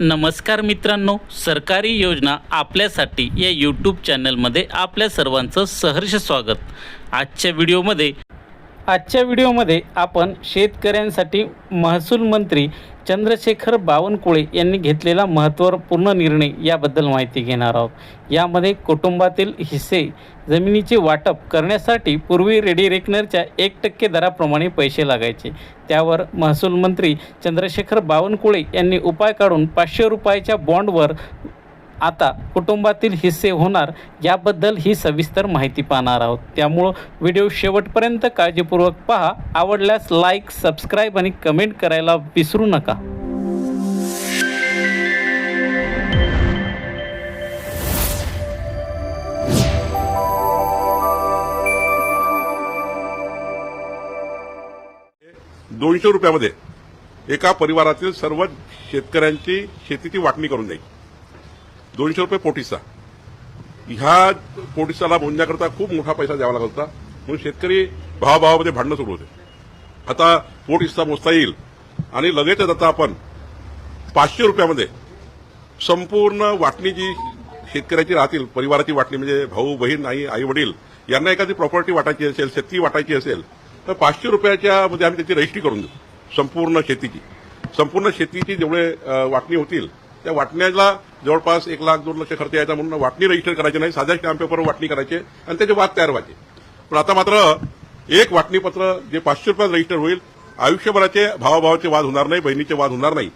नमस्कार मित्रांनो सरकारी योजना आपल्यासाठी या यूट्यूब चॅनलमध्ये आपल्या सर्वांचं सहर्ष स्वागत. आजच्या व्हिडिओमध्ये आजच्या व्हिडिओमध्ये आपण शेतकऱ्यांसाठी महसूल मंत्री चंद्रशेखर बावनकुळे यांनी घेतलेला महत्त्वपूर्ण निर्णय याबद्दल माहिती घेणार आहोत. यामध्ये कुटुंबातील हिस्से जमिनीचे वाटप करण्यासाठी पूर्वी रेडी रेकनरच्या एक टक्के दराप्रमाणे पैसे लागायचे. त्यावर महसूल मंत्री चंद्रशेखर बावनकुळे यांनी उपाय काढून पाचशे रुपयाच्या बॉन्डवर आता कुटुंबातील हिस्से होणार याबद्दल ही सविस्तर माहिती पाहणार आहोत. त्यामुळं व्हिडिओ शेवटपर्यंत काळजीपूर्वक पहा. आवडल्यास लाईक सबस्क्राईब आणि कमेंट करायला विसरू नका. दोनशे रुपयामध्ये एका परिवारातील सर्व शेतकऱ्यांची शेतीची वाटणी करून द्यायची. दोनशे रुपये पोटीसा. ह्या पोटीसाला मोजण्याकरता खूप मोठा पैसा द्यावा लागत होता. म्हणून शेतकरी भावाभावामध्ये भांडणं सुरू होते. आता पोटीसा मोजता येईल. आणि लगेचच आता आपण पाचशे रुपयामध्ये संपूर्ण वाटणी जी शेतकऱ्याची राहतील परिवाराची वाटणी म्हणजे भाऊ बहीण आई आई वडील यांना एखादी प्रॉपर्टी वाटायची असेल शेती वाटायची असेल तर पाचशे रुपयाच्या मध्ये आम्ही त्याची रजिस्ट्री करून देऊ. संपूर्ण शेतीची. संपूर्ण शेतीची जेवढे वाटणी होतील त्या वाटण्याला जवळपास एक लाख दोन लक्ष खर्च यायचा म्हणून वाटणी रजिस्टर करायची नाही साध्या स्टॅम्प पेपरवर वाटणी करायची आणि त्याचे वाद तयार व्हायचे. पण आता मात्र एक वाटणीपत्र जे पाचशे रुपयात रजिस्टर होईल आयुष्यभराचे भावाभावाचे वाद होणार नाही बहिणीचे वाद होणार नाही.